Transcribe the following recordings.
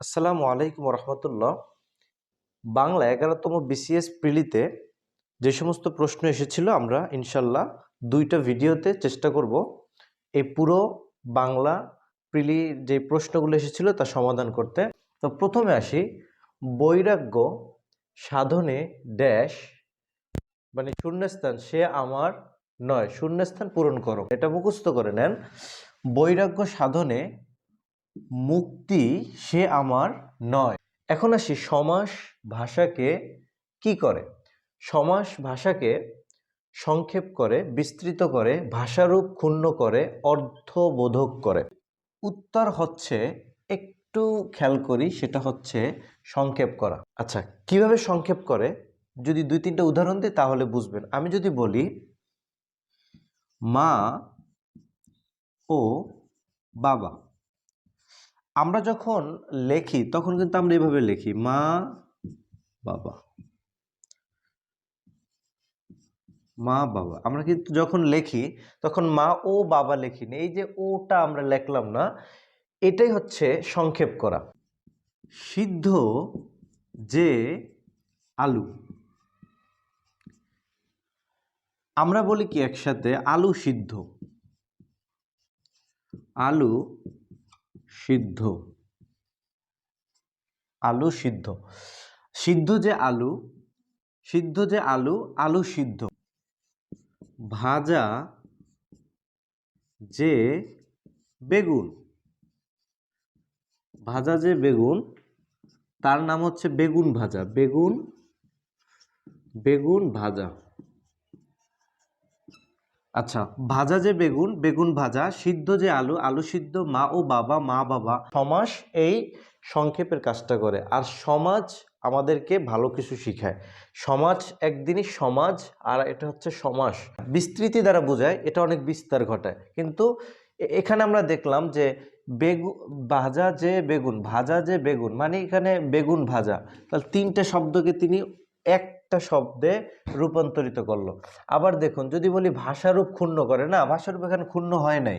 আসসালামু আলাইকুম রহমতুল্লাহ বাংলা এগারোতম বিসিএস প্রিলিতে যে সমস্ত প্রশ্ন এসেছিল, আমরা ইনশাল্লাহ দুইটা ভিডিওতে চেষ্টা করব এই পুরো বাংলা প্রিলি যে প্রশ্নগুলো এসেছিল তা সমাধান করতে। তো প্রথমে আসি, বৈরাগ্য সাধনে ড্যাশ মানে শূন্যস্থান, সে আমার নয়, শূন্যস্থান পূরণ করো। এটা মুখস্থ করে নেন। বৈরাগ্য সাধনে মুক্তি সে আমার নয়। এখন আসি সমাস ভাষাকে কি করে? সমাস ভাষাকে সংক্ষেপ করে, বিস্তৃত করে, ভাষারূপ ক্ষুণ্ণ করে, অর্থবোধক করে। উত্তর হচ্ছে, একটু খেয়াল করি, সেটা হচ্ছে সংক্ষেপ করা। আচ্ছা কীভাবে সংক্ষেপ করে? যদি দুই তিনটা উদাহরণ দিই, তাহলে বুঝবেন। আমি যদি বলি, মা ও বাবা। আমরা যখন লেখি, তখন কিন্তু আমরা এভাবে লিখি, মা বাবা। মা বাবা। আমরা কিন্তু যখন লেখি, তখন মা ও বাবা লিখি না। এই যে ওটা আমরা লেখলাম না, এটাই হচ্ছে সংক্ষেপ করা। সিদ্ধ যে আলু। আমরা বলি কি একসাথে? আলু সিদ্ধ। আলু সিদ্ধ। আলু সিদ্ধ। সিদ্ধ যে আলু, সিদ্ধ যে আলু আলু সিদ্ধ। ভাজা যে বেগুন। ভাজা যে বেগুন, তার নাম হচ্ছে বেগুন ভাজা। বেগুন বেগুন ভাজা। আচ্ছা ভাজা যে বেগুন বেগুন ভাজা, সিদ্ধ যে আলু আলু সিদ্ধ মা ও বাবা, মা বাবা। সমাস এই সংক্ষেপের কাজটা করে। আর সমাজ আমাদেরকে ভালো কিছু শিখায়। সমাজ একদিনই সমাজ আর এটা হচ্ছে সমাস। বিস্তৃতি দ্বারা বোঝায়, এটা অনেক বিস্তার ঘটায়। কিন্তু এখানে আমরা দেখলাম যে বেগু, ভাজা যে বেগুন, ভাজা যে বেগুন মানে এখানে বেগুন ভাজা। তাহলে তিনটে শব্দকে তিনি একটা শব্দে রূপান্তরিত করল। আবার দেখুন, যদি বলি ভাষারূপ ক্ষুণ্ণ করে, না, ভাষারূপ এখানে ক্ষুণ্ণ হয় নাই।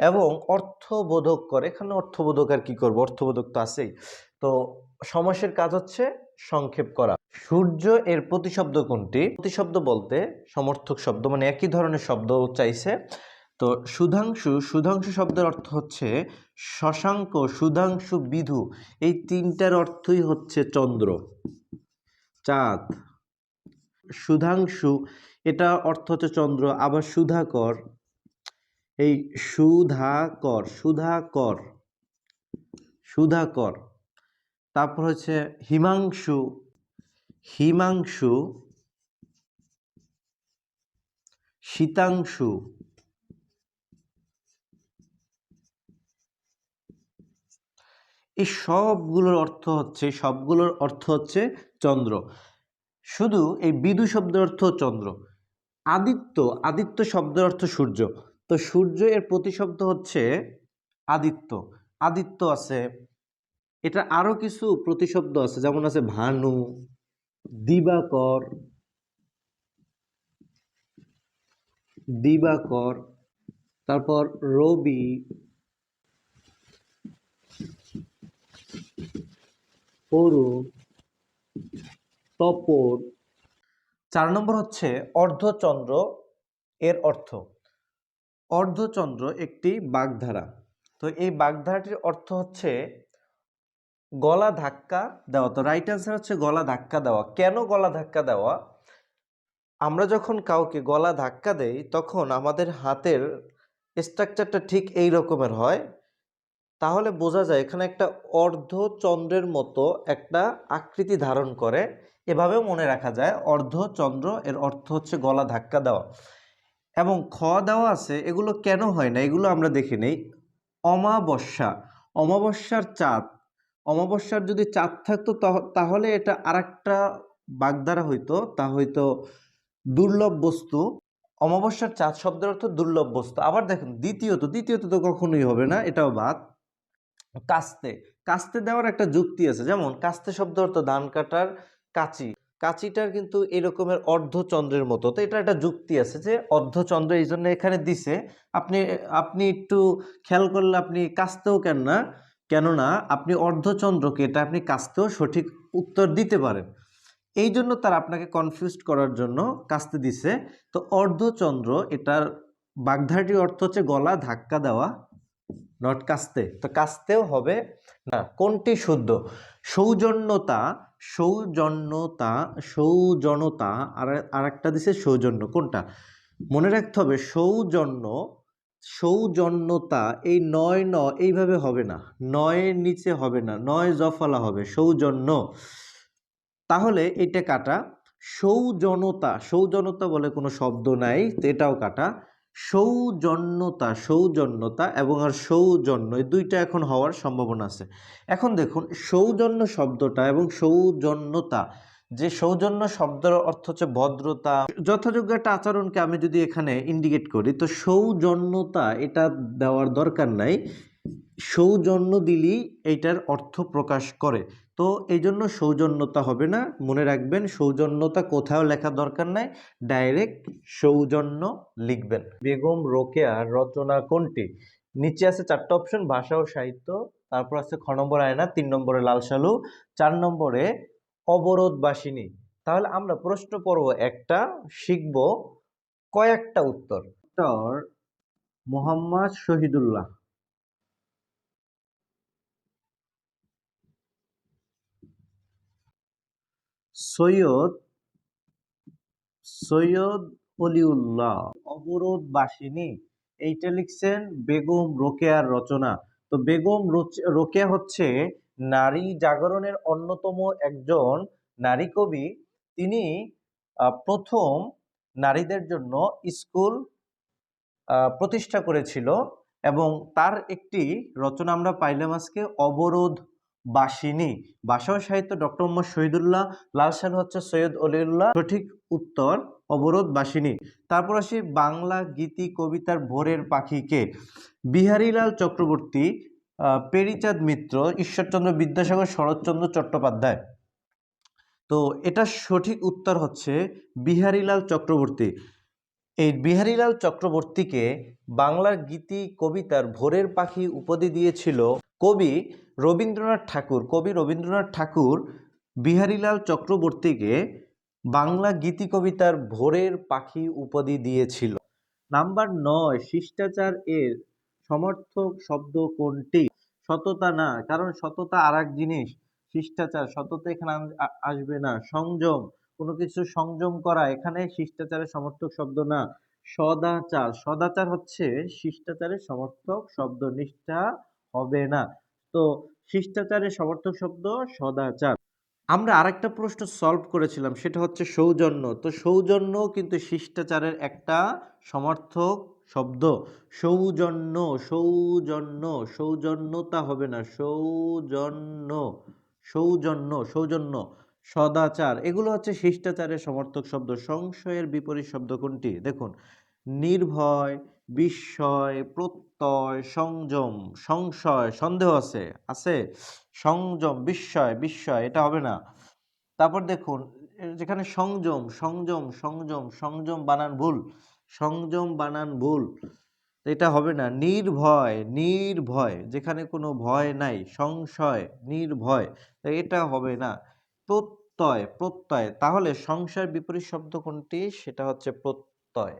এবং অর্থবোধক করে, এখানে অর্থবোধক আর কি করব? অর্থবোধক তো আছেই। তো সমাসের কাজ হচ্ছে সংক্ষেপ করা। সূর্য এর প্রতিশব্দ কোনটি? প্রতিশব্দ বলতে সমর্থক শব্দ মানে একই ধরনের শব্দ চাইছে। তো সুধাংশু সুধাংশু শব্দের অর্থ হচ্ছে শশাঙ্ক, সুধাংশু বিধু। এই তিনটার অর্থই হচ্ছে চন্দ্র। চাঁদ সুধাংশু, এটা অর্থ হচ্ছে চন্দ্র, আবার সুধাকর, এই সুধাকর সুধাকর সুধাকর, তারপর হচ্ছে হিমাংশু হিমাংশু, শীতাংশু, এই সবগুলোর অর্থ হচ্ছে, সবগুলোর অর্থ হচ্ছে চন্দ্র। শুধু এই বিদু শব্দের অর্থ চন্দ্র। আদিত্য আদিত্য শব্দের অর্থ সূর্য। তো সূর্য এর প্রতিশব্দ হচ্ছে আদিত্য। আদিত্য আছে। এটা আরও কিছু প্রতিশব্দ আছে, যেমন আছে ভানু, দিবাকর দিবাকর, তারপর রবি অরুণ তপর। চার নম্বর হচ্ছে অর্ধচন্দ্র এর অর্থ। অর্ধচন্দ্র একটি বাগধারা। তো এই বাগধারাটির অর্থ হচ্ছে গলা ধাক্কা দেওয়া। তো রাইট অ্যান্সার হচ্ছে গলা ধাক্কা দেওয়া। কেন গলা ধাক্কা দেওয়া? আমরা যখন কাউকে গলা ধাক্কা দেই, তখন আমাদের হাতের স্ট্রাকচারটা ঠিক এই রকমের হয়। তাহলে বোঝা যায় এখানে একটা অর্ধচন্দ্রের মতো একটা আকৃতি ধারণ করে। এভাবেও মনে রাখা যায় অর্ধচন্দ্র এর অর্থ হচ্ছে গলা ধাক্কা দেওয়া। এবং খ দেওয়া আছে, এগুলো কেন হয় না? এগুলো আমরা দেখে নেই। অমাবস্যা, অমাবস্যার চাঁদ। অমাবস্যার যদি চাঁদ থাকতো তাহলে এটা আরেকটা বাগদারা হইতো। তা হয়তো দুর্লভ বস্তু। অমাবস্যার চাঁদ শব্দের অর্থ দুর্লভ বস্তু। আবার দেখুন, দ্বিতীয়ত দ্বিতীয়ত তো কখনোই হবে না, এটাও বাদ। কাস্তে। কাস্তে দেওয়ার একটা যুক্তি আছে। যেমন, কাস্তে শব্দ অর্থ ধান কাটার কাঁচি। কাঁচিটার কিন্তু এরকমের অর্ধচন্দ্রের মতো। তো এটা একটা যুক্তি আছে যে, অর্ধচন্দ্র এই জন্য এখানে দিছে। আপনি আপনি একটু খেয়াল করলে আপনি কাস্তেও কেন না? কেননা, আপনি অর্ধচন্দ্রকে এটা আপনি কাস্তেও সঠিক উত্তর দিতে পারেন। এই জন্য তার আপনাকে কনফিউজ করার জন্য কাস্তে দিছে। তো অর্ধচন্দ্র এটার বাগধারাটির অর্থ হচ্ছে গলা ধাক্কা দেওয়া নট কাস্তে। তো কাস্তেও হবে না, কোনটি শুদ্ধ? সৌজন্যতা সৌজন্যতা, সৌজনতা, আর আরেকটা দিছে সৌজন্য, কোনটা? মনে রাখতে হবে, সৌজন্য, সৌজন্যতা এই নয় ন এইভাবে হবে না, নয়ের নিচে হবে না, নয় জফলা হবে, সৌজন্য। তাহলে এটা কাটা, সৌজনতা সৌজনতা বলে কোনো শব্দ নাই এটাও কাটা। সৌজন্যতা সৌজন্যতা এবং আর সৌজন্য এই দুইটা এখন হওয়ার সম্ভাবনা আছে। এখন দেখুন, সৌজন্য শব্দটা এবং সৌজন্যতা, যে সৌজন্য শব্দের অর্থ হচ্ছে ভদ্রতা। যথাযোগ্য একটা আচরণকে আমি যদি এখানে ইন্ডিকেট করি, তো সৌজন্যতা এটা দেওয়ার দরকার নাই। সৌজন্য দিলেই এটার অর্থ প্রকাশ করে। তো এই জন্য সৌজন্যতা হবে না। মনে রাখবেন, সৌজন্যতা কোথাও লেখা দরকার নাই। ডাইরেক্ট সৌজন্য লিখবেন। বেগম রোকেয়ার রচনা কোনটি? নিচে আছে চারটা অপশন, ভাষা ও সাহিত্য। তারপর আছে খ নম্বর আয়না, তিন নম্বরে লাল সালু, চার নম্বরে অবরোধবাসিনী তাহলে আমরা প্রশ্ন পড়ব একটা, শিখব কয়েকটা উত্তর, মোহাম্মদ শহীদুল্লাহ। সৈয়দ সৈয়দ অলিউল্লাহ। অবরোধ বাসিনী। এইটা লিখছেন বেগম রোকেয়ার রচনা। তো বেগম রোকেয়া হচ্ছে নারী জাগরণের অন্যতম একজন নারী কবি। তিনি প্রথম নারীদের জন্য স্কুল প্রতিষ্ঠা করেছিল এবং তার একটি রচনা আমরা পাইলাম আজকে, অবরোধ বাসিনী। ভাষা সাহিত্য ডক্টর মোহাম্মদ শহীদুল্লাহ, লাল সাল হচ্ছে সৈয়দ অলিউল্লাহ। সঠিক উত্তর, অবরোধ, বাসিনী। তারপর আসি বাংলা গীতি কবিতার ভোরের পাখিকে। বিহারীলাল চক্রবর্তী পেরিচাঁদ মিত্র, ঈশ্বরচন্দ্র বিদ্যাসাগর, শরৎচন্দ্র চট্টোপাধ্যায়। তো এটা সঠিক উত্তর হচ্ছে বিহারীলাল চক্রবর্তী। এই বিহারীলাল চক্রবর্তীকে বাংলার গীতি কবিতার ভোরের পাখি উপাধি দিয়েছিল কবি রবীন্দ্রনাথ ঠাকুর, কবি রবীন্দ্রনাথ ঠাকুর বিহারীলাল চক্রবর্তীকে বাংলা গীতি কবিতার ভোরের পাখি উপাধি দিয়েছিল। নাম্বার নয়, শিষ্টাচার এর সমর্থক শব্দ কোনটি? সততা না, কারণ সততা আর এক জিনিস, শিষ্টাচার। সততা এখানে আসবে না। সংযম, কোনো কিছু সংযম করা এখানে শিষ্টাচারের সমর্থক শব্দ না। সদাচার সদাচার হচ্ছে শিষ্টাচারের সমর্থক শব্দ, নিষ্ঠা হবে না। তো শিষ্টাচারের সমর্থক শব্দ সদাচার। আমরা আরেকটা প্রশ্ন সলভ করেছিলাম, সেটা হচ্ছে সৌজন্য। তো সৌজন্য কিন্তু শিষ্টাচারের একটা সমর্থক শব্দ। সৌজন্য সৌজন্য, সৌজন্যতা হবে না, সৌজন্য সৌজন্য সৌজন্য, সদাচার। এগুলো হচ্ছে শিষ্টাচারের সমর্থক শব্দ। সংশয়ের বিপরীত শব্দ কোনটি? দেখুন, নির্ভয় বিস্ময়, প্রত্যয়, সংযম, সংশয়, সন্দেহ আছে আছে? সংযম, বিস্ময় বিস্ময়, এটা হবে না। তারপর দেখুন যেখানে সংযম সংযম সংযম সংযম বানান ভুল, সংযম বানান ভুল, এটা হবে না। নির্ভয় নির্ভয়, যেখানে কোনো ভয় নাই, সংশয়, নির্ভয় এটা হবে না। প্রত্যয় প্রত্যয়, তাহলে সংশয়ের বিপরীত শব্দ কোনটি? সেটা হচ্ছে প্রত্যয়।